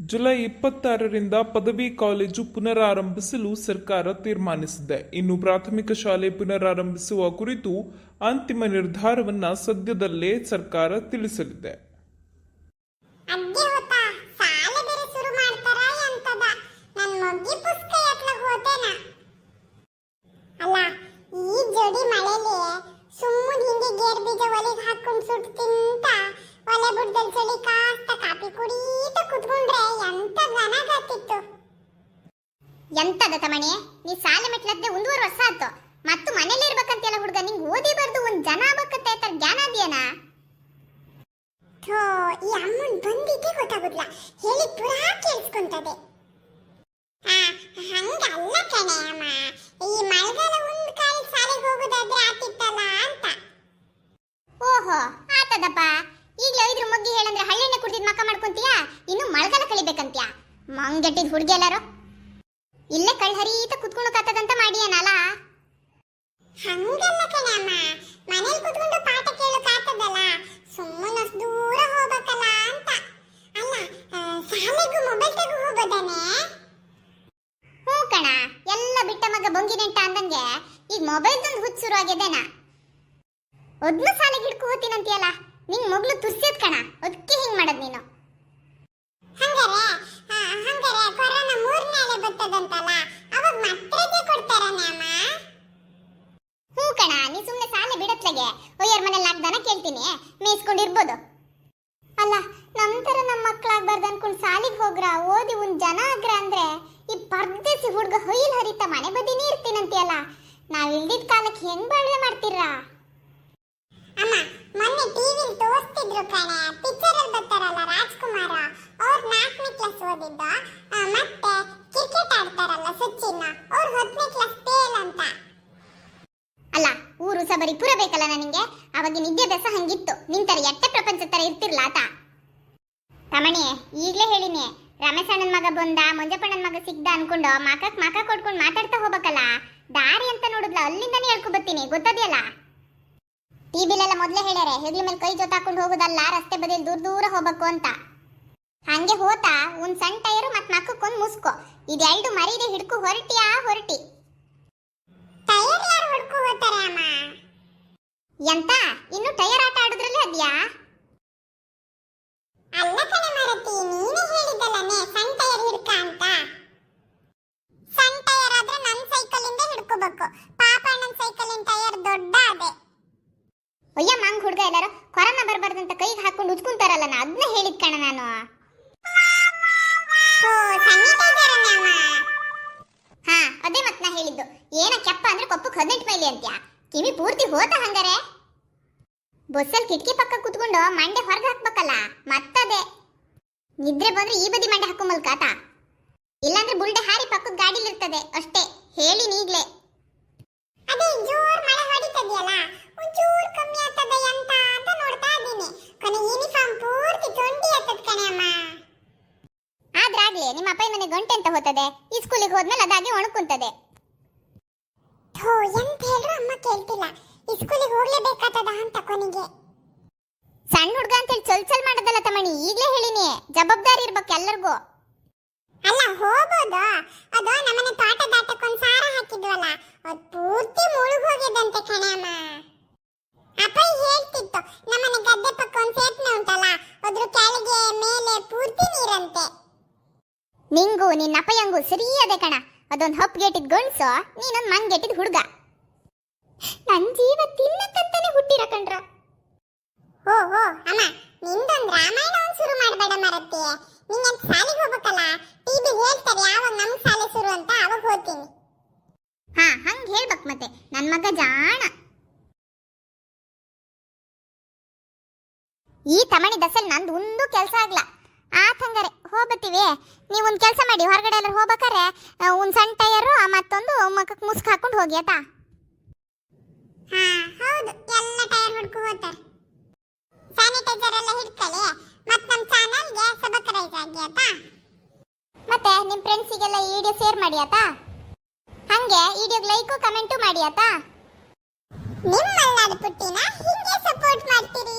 July ಇಪ್ಪತ್ತಾರರಿಂದ ಪದವಿ college ಪುನರಾರಂಭಿಸಲು ಸರ್ಕಾರ ತೀರ್ಮಾನಿಸಿದೆ. ಇನ್ನು ಪ್ರಾಥಮಿಕ ಶಾಲೆ ಪುನರಾರಂಭಿಸುವ ಕುರಿತು ಅಂತಿಮ ನಿರ್ಧಾರವನ್ನು ಸದ್ಯದಲ್ಲೇ ಸರ್ಕಾರ ತಿಳಿಸಲಿದೆ. ಒಲೆ ಬುಡ್ದಲ್ಲಿ ಚಳಿ ಕಾಸ್ತ ಕಾಫಿ ಕುಡೀತ ಕುತ್ಕೊಂಡ್ರೆ ಎಂತ ಗನಗತ್ತಿತ್ತು ಎಂತದ ತಮಣಿ ನೀ ಸಾಲೆ ಮೆಟ್ಲದ್ದೆ ಒಂದೂವರೆ ವರ್ಷ ಆಯ್ತು. ಮತ್ತು ಮನೇಲಿ ಇರ್ಬೇಕಂತೆಲ್ಲ ಹುಡುಗ ನಿಂಗೆ ಓದಿ ಬರ್ದು ಒಂದ್ ಜನ ಆಗ್ಬೇಕಂತ ತರ ಜ್ಞಾನ ಅದೇನಾ ಥೋ ಈ ಅಮ್ಮನ್ ಬಂದಿದ್ದೆ ಗೊತ್ತಾಗುದಿಲ್ಲ. ಹೇಳಿ ಪುರಾ ಕೇಳಿಸ್ಕೊಂತದೆ. ಆ, ಹಂಗಲ್ಲ ಕಣೆ ಅಮ್ಮ. ಈ ಮಳೆಗಾಲ ಒಂದ್ ಕಾಲಿಗೆ ಶಾಲೆಗೆ ಹೋಗೋದಾದ್ರೆ ಆತಿತ್ತಲ್ಲ ಅಂತ. ಓಹೋ ಆತದಪ್ಪ. ಈಗ್ಲೇ ಇದ್ರ ಮೊಗ್ಗಿ ಹೇಳಂದ್ರೆ ಹಳ್ಳೆಣ್ಣೆ ಕುಡ್ದಿದ್ ಮಕ್ಕ ಮಾಡ್ಕೊಂತೀಯಾ? ಇನ್ನು ಮಳೆಗಾಲ ಕಳಿಬೇಕಂತ್ಯಾ? ಮಂಗಟ್ಟಿದ್ ಹುಡುಗಿ ಎಲ್ಲಾರು? ಇಲ್ಲೇ ಕಳ್ ಹರೀತ ಕುತ್ಕೊಳಕಾತದಂತ ಮಾಡಿಯನಲ್ಲ? ಹಂಗಲ್ಲ ಕಣಮ್ಮ. ಮನೇಲಿ ಕುತ್ಕೊಂಡು ಪಾಠ ಕೇಳೋಕಾಗ್ತದಲ್ಲ ಸುಮ್ಮನೆ ದೂರ ಹೋಗ್ಬೇಕಲ್ಲ ಅಂತ. ಅಲ್ಲ ಶಾಲೆಗೂ ಮೊಬೈಲ್ ತಗೋ ಹೋಗೋದಾನೆ ಹ್ಞೂ ಕಣ ಎಲ್ಲ ಬಿಟ್ಟ ಮಗ ಬೊಂಗಿ ನೆಂಟ ಅಂದಂಗೆ ಈಗ ಮೊಬೈಲ್ ತಂದು ಹುಚ್ಚು ಶುರು ಆಗ್ಯದೇನ? ಒದ್ನು ಸಾಲಿಗೆ ಹಿಡ್ಕೊ ಹೋಗ್ತೀನಂತೀಯಲ್ಲ ನಿಂಗ್ ಮಗ್ಳು ತುರ್ಸಿದ್ ಕಣ ಅದಕ್ಕೆ ಹಿಂಗ್ ಮಾಡದ್ ನೀನು? ಹಂಗಾರೆ ಹಂಗಾರೆ ಕೊರೋನಾ ಮೂರನೇ ಅಲೆ ಬರ್ತದಂತಲ್ಲ ಅವಾಗ ರಜೆ ಕೊಡ್ತಾರನೆ ಅಮ್ಮ ಹ್ಞೂ ಕಣ ನೀ ಸುಮ್ಮನೆ ಸಾಲೆ ಬಿಡತ್ಲಗೆ. ಒಯ್ಯರ್ ಮನೇಲಿ ನಾಲ್ಕು ಕೇಳ್ತೀನಿ ಮೇಯಿಸ್ಕೊಂಡಿರ್ಬೋದು. ಅಲ್ಲ ನಮ್ಮ ತರ ನಮ್ಮ ಮಕ್ಳಾಗ್ಬಾರ್ದು ಅನ್ಕೊಂಡು ಸಾಲಿಗೆ ಹೋಗ್ರ ಓದಿ ಒಂದ್ ಜನ ಆಗ್ರ ಅಂದ್ರೆ ಈ ಪರ್ದೇಸಿ ಹುಡ್ಗ ಹೊಯ್ಲ್ ಹರಿತ ಮನೆ ಬದಿನೇ ಇರ್ತೀನಂತೀಯಲ್ಲ ನಾವ್ ಇಲ್ದಿದ್ದ ಕಾಲಕ್ಕೆ ಹೆಂಗ್ ಬಾಳ್ವೆ ಮಾಡ್ತೀರಾ ಅಮ್ಮ ಮೊನ್ನೆ ಟಿವಿಲಿ ತೋರಿಸ್ತಿದ್ರು ಕಣೆ. ಪಿಕ್ಚರ್ ಅಲ್ಲಿ ಬರ್ತಾರಲ್ಲ ರಾಜ್ಕುಮಾರ. ಅವ್ರು ನಾಲ್ಕನೇ ಕ್ಲಾಸ್ ಓದಿದ್ದು. ಮತ್ತೆ ಕ್ರಿಕೆಟ್ ಆಡ್ತಾರಲ್ಲ ಸಚಿನ್. ಅವ್ರು ಹತ್ತನೇ ಕ್ಲಾಸ್ ಫೇಲ್ ಅಂತ. ಅಲ್ಲ, ಊರು ಸಬರಿ ಪುರ ಬೇಕಲ್ಲ ನನಗೆ? ಅವಾಗಿನ ವಿದ್ಯಾಭ್ಯಾಸ ಹಂಗಿತ್ತು. ನಿಂತರ ಎಟ್ಟೆ ಪ್ರಪಂಚ ತರ ಇರ್ತಿರ್ಲ ಆತ. ತಮಣಿ ಈಗಲೇ ಹೇಳಿನಿ. ರಮೇಶಣ್ಣನ ಮಗ ಬಂದ, ಮಂಜಪ್ಪಣ್ಣನ ಮಗ ಸಿಗ್ದ ಅನ್ಕೊಂಡು ಮಕಕ್ ಮಕ ಕೊಡ್ಕೊಂಡು ಮಾತಾಡ್ತಾ ಹೋಗ್ಬೇಕಲ್ಲ. ದಾರಿ ಅಂತ ನೋಡಿದ್ಲ, ಅಲ್ಲಿಂದನೇ ಹೇಳ್ಕೊ ಬರ್ತೀನಿ. ಗೊತ್ತದೆಯಲ್ಲ ಟಿವಿಲೆಲ್ಲ ಮೊದಲೇ ಹೇಳ್ಯಾರೆ. ಹೆಗ್ಲ ಮೇಲೆ ಕೈ ಜೊತಾಕೊಂಡು ಹೋಗೋದಲ್ಲ, ರಸ್ತೆ ಬದಿಯಲ್ಲಿ ದೂರ ದೂರ ಹೋಗಬೇಕು ಅಂತ. ಹಂಗೆ ಹೋತಾ ಒಂದ್ ಸಣ್ಣ ಟೈರು ಮತ್ ಮಕ್ಕಕ್ಕೊಂದ್ ಮುಸ್ಕೋ. ಇದೆರಡು ಮರೀದೆ ಹಿಡ್ಕು ಹೊರಟಿಯಾ, ಹೊರಟಿ. ಟೈರ್ ಯಾರು ಹೊಡ್ಕೊ ಹೋಗ್ತಾರೆ ಅಮ್ಮ? ಎಂತ? ಇನ್ನು ಟೈರ್ ಆಟ ಆಡುದ್ರಲ್ಲೇ ಅದ್ಯಾ? ಅಲ್ಲ ಕಣೆ ಮಾರತಿ, ನೀನೇ ಹೇಳಿದ್ದಲ್ಲನೆ ಸಣ್ಣ ಟೈರ್ ಹಿಡ್ಕ ಅಂತ. ಸಣ್ಣ ಟೈರ್ ಆದ್ರೆ ನನ್ನ ಸೈಕಲ್ ಇಂದ ಹಿಡ್ಕೋಬೇಕು. ಪಾಪ ಅಣ್ಣನ್ ಸೈಕಲಿನ ಟೈರ್ ದೊಡ್ಡ ಅದೇ. ಅಯ್ಯ ಮಂಗ್ ಹುಡ್ಗ ಎಲ್ಲಾರು ಕೊರೋನಾ ಬರ್ಬಾರ್ದಂತ ಕೈಗೆ ಹಾಕೊಂಡು ಉಜ್ಕೊಂತಾರಲ್ಲ ನಾ ಅದನ್ನ ಹೇಳಿದ್ ಕಣ ನಾನು. ಹಾ ಅದೇ ಮತ್ ನಾ ಹೇಳಿದ್ದು. ಏನ ಕೆಪ್ಪ ಅಂದ್ರೆ ಕೊಪ್ಪಕ್ಕೆ ಹದಿನೆಂಟು ಮೈಲಿ ಅಂತ್ಯ? ಕಿವಿ ಪೂರ್ತಿ ಹೋತ ಹಂಗಾರೆ? ಬಸ್ಸಲ್ಲಿ ಕಿಟಕಿ ಪಕ್ಕ ಕುತ್ಕೊಂಡು ಮಂಡೆ ಹೊರಗೆ ಹಾಕ್ಬೇಕಲ್ಲ, ಮತ್ತದೇ. ನಿದ್ರೆ ಬಂದ್ರೆ ಈ ಬದಿ ಮಂಡೆ ಹಾಕೋ ಮೂಲಕ ಇಲ್ಲಾಂದ್ರೆ ಬುಲ್ಡೆ ಹಾರಿ ಪಕ್ಕದ ಗಾಡಿಲಿರ್ತದೆ, ಅಷ್ಟೇ. ಹೇಳಿ ನೀಗ್ಲೇ. ಅದೇ ಜೋರ್ ಮಳೆ ಹೊಡಿತದೆಯಲ್ಲ ಒಂಚೂರ್ ಕಮ್ಮಿ ಆಗ್ತದ ಎಂತ ಅಂತ ನೋಡ್ತಾ ಇದ್ದೀನಿ. ಕೊನೆ ಯೂನಿಫಾರ್ಮ್ ಪೂರ್ತಿ ತೊಂಡಿ ಆಗ್ತದ ಕಣೆ ಅಮ್ಮ. ಆದ್ರಾಗ್ಲಿ ನಿಮ್ಮ ಅಪ್ಪ ಮನೆ ಗಂಟೆ ಅಂತ ಹೋತದೆ ಈ ಸ್ಕೂಲಿಗೆ ಹೋದ್ಮೇಲೆ ಅದಾಗಿ ಒಣಕುಂತದೆ ಥೋ, ಎಂತ ಹೇಳ್ರು ಅಮ್ಮ ಕೇಳ್ತಿಲ್ಲ. ಈ ಸ್ಕೂಲಿಗೆ ಹೋಗ್ಲೇಬೇಕಾಗ್ತದ ಅಂತ ಕೊನೆಗೆ. ಸಣ್ಣ ಹುಡುಗ ಅಂತ ಹೇಳಿ ಚಲ್ ಚಲ್ ಮಾಡೋದಲ್ಲ ತಮ್ಮಣಿ, ಈಗಲೇ ಹೇಳಿನಿ. ಜವಾಬ್ದಾರಿ ಇರ್ಬೇಕು ಎಲ್ಲರಿಗೂ. ಅಲ್ಲ ಹೋಗೋದು ಅದು ನಮ್ಮನೆ ತೋಟ ದಾಟಕ್ಕೊಂದ್ ಸಾರ ಹಾಕಿದ್ವಲ್ಲ. ಅದು ಪೂರ್ತಿ ಮುಳುಗೋಗಿದಂತೆ ಕಣೆ ಅಮ್ಮ. ಹೇಳ್ತಿತ್ತು ನಮ್ಮನೆ ಗದ್ದೆ ಪಕ್ಕ ಒಂದು ಸೇತುವೆ ಉಂಟಲ್ಲ ಅದ್ರ ಕೆಳಗೆ ಮೇಲೆ ಪೂರ್ತಿ ನೀರಂತೆ. ನಿಂಗು ನಿನ್ನ ಅಪಯಂಗು ಸರಿಯಾದೆ ಕಣ. ಅದೊಂದು ಹಪ್ ಗೇಟಿದ್ ಗಂಡ್ಸು ನೀನೊಂದು ಮಂಗ್ ಗೇಟಿದ್ ಹುಡುಗ. ನನ್ ಜೀವ ತಿನ್ನಕ್ಕಂತಾನೆ ಹುಟ್ಟಿರ ಕಣ್ರ. ಓ ಓ ಅಮ್ಮ ನಿಂದೊಂದು ರಾಮಾಯಣ ಒಂದ್ ಶುರು ಮಾಡಬೇಡ ಮರತ್ತೆ ನಿಂಗೆ ಶಾಲೆಗೆ ಹೋಗ್ಬೇಕಲ್ಲ? ಟಿವಿ ಹೇಳ್ತಾರೆ ಯಾವಾಗ ನಮ್ಮ ಶಾಲೆ ಶುರು ಅಂತ ಅವಾಗ ಹೋಗ್ತೀನಿ ಹಾ ಹಂಗೆ ಹೇಳ್ಬೇಕು ಮತ್ತೆ. ನನ್ನ ಮಗ ಜಾಣ. ಈ ತಮಣಿ ದಸಲ್ ನಂದು ಒಂದು ಕೆಲಸ ಆಗ್ಲ. ಆತಂಗಾರೆ ಹೋಗ್ಬತ್ತೀವಿ. ನೀವು ಒಂದು ಕೆಲಸ ಮಾಡಿ ಹೊರಗಡೆ ಎಲ್ಲ ಹೋಗ್ಬೇಕಾರೆ ಒಂದು ಸಣ್ಣ ಟೈಯರು ಮತ್ತೊಂದು ಮಕ್ಕಕ್ಕೆ ಮುಸ್ಕ್ ಹಾಕೊಂಡು ಹೋಗಿ ಆತ ಹಾ ಹೌದು. ಎಲ್ಲ ಟೈರ್ ಹೊಡ್ಕೊ ಹೋಗ್ತಾರೆ. ಸ್ಯಾನಿಟೈಸರ್ ಎಲ್ಲ ಹಿಡ್ಕೊಳ್ಳಿ. ಮತ್ ನಮ್ ಚಾನಲ್ಗೆ ಸಬ್ಸ್ಕ್ರೈಬ್ ಆಗಿ ಆಯ್ತಾ? ಮತ್ತೆ ನಿಮ್ಮ ಫ್ರೆಂಡ್ಸಿಗೆಲ್ಲ ಈ ವಿಡಿಯೋ ಶೇರ್ ಮಾಡಿ ಆತಾ ಹಂಗೆ ವಿಡಿಯೋಗೆ ಲೈಕು ಕಮೆಂಟು ಮಾಡಿ ಆತಾ ನಿಮ್ಮಲ್ಲಾದ ಪುಟ್ಟಿನ ಹಿಂಗೆ ಸಪೋರ್ಟ್ ಮಾಡ್ತೀರಿ.